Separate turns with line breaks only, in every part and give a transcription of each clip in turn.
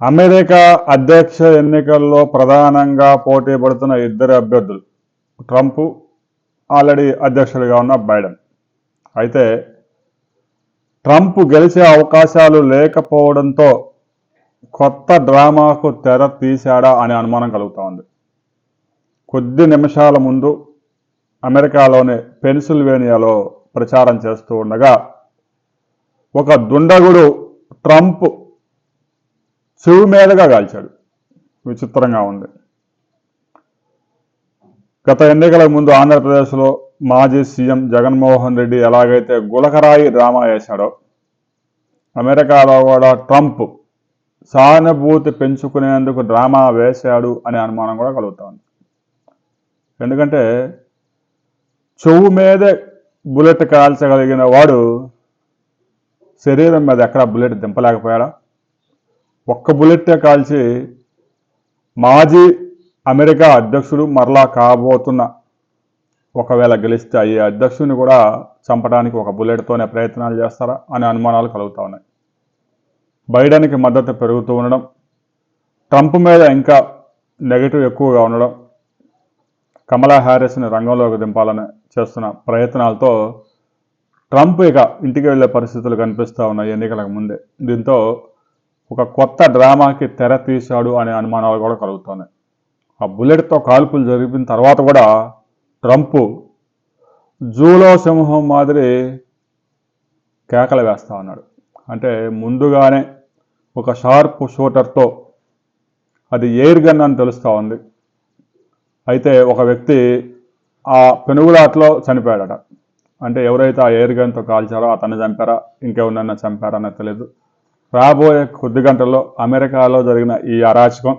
America అధ్యక్ష ఎన్నికల్లో ప్రధానంగా పోటీ పడుతున్న ఇద్దరు అభ్యర్థులు ట్రంప్ ఆల్రెడీ అధ్యక్షుడిగా ఉన్న బైడెన్. అయితే ట్రంప్ గెలిచే అవకాశాలు లేకపోవడంతో కొత్త డ్రామాకు తెర తీశాడా అనే అనుమానం కలుగుతూ ఉంది. కొద్ది నిమిషాల ముందు అమెరికాలోని పెన్సిల్వేనియాలో ప్రచారం చేస్తూ ఉండగా ఒక దుండగుడు ట్రంప్ చెవు మీదగా కాల్చాడు. విచిత్రంగా ఉంది. గత ఎన్నికల ముందు ఆంధ్రప్రదేశ్లో మాజీ సీఎం జగన్మోహన్ రెడ్డి ఎలాగైతే గులకరాయి డ్రామా వేశాడో అమెరికాలో కూడా ట్రంప్ సానుభూతి పెంచుకునేందుకు డ్రామా వేశాడు అనే అనుమానం కూడా కలుగుతోంది. ఎందుకంటే చెవు మీదే బుల్లెట్ కాల్చగలిగిన వాడు శరీరం మీద ఎక్కడ బుల్లెట్ దింపలేకపోయాడా? ఒక్క బుల్లెట్టే కాల్చి మాజీ అమెరికా అధ్యక్షుడు మరలా కాబోతున్న ఒకవేళ గెలిస్తే అయ్యే అధ్యక్షుడిని కూడా చంపడానికి ఒక బుల్లెట్తోనే ప్రయత్నాలు చేస్తారా అనే అనుమానాలు కలుగుతూ ఉన్నాయి. బైడెన్కి మద్దతు పెరుగుతూ ఉండడం ట్రంప్ మీద ఇంకా నెగటివ్ ఎక్కువగా ఉండడం కమలా హ్యారిస్ని రంగంలోకి దింపాలని చేస్తున్న ప్రయత్నాలతో ట్రంప్ ఇక ఇంటికి వెళ్ళే పరిస్థితులు కనిపిస్తూ ఉన్నాయి ఎన్నికలకు ముందే. దీంతో ఒక కొత్త డ్రామాకి తెర తీశాడు అనే అనుమానాలు కూడా కలుగుతున్నాయి. ఆ బుల్లెట్తో కాల్పులు జరిపిన తర్వాత కూడా ట్రంప్ జూలో సింహం మాదిరి కేకలు వేస్తా ఉన్నాడు. అంటే ముందుగానే ఒక షార్ప్ షూటర్తో అది ఎయిర్ గన్ అని తెలుస్తూ ఉంది. అయితే ఒక వ్యక్తి ఆ పెనుగులాట్లో చనిపోయాడట. అంటే ఎవరైతే ఆ ఎయిర్ గన్తో కాల్చారో అతన్ని చంపారా ఇంకెవరినైనా చంపారా అనేది తెలియదు రాబోయే కొద్ది గంటల్లో అమెరికాలో జరిగిన ఈ అరాచకం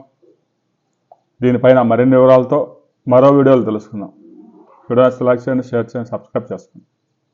దీనిపైన మరిన్ని వివరాలతో మరో వీడియోలు తెలుసుకుందాం. వీడియో లైక్ చేయండి షేర్ చేయండి సబ్స్క్రైబ్ చేసుకోండి.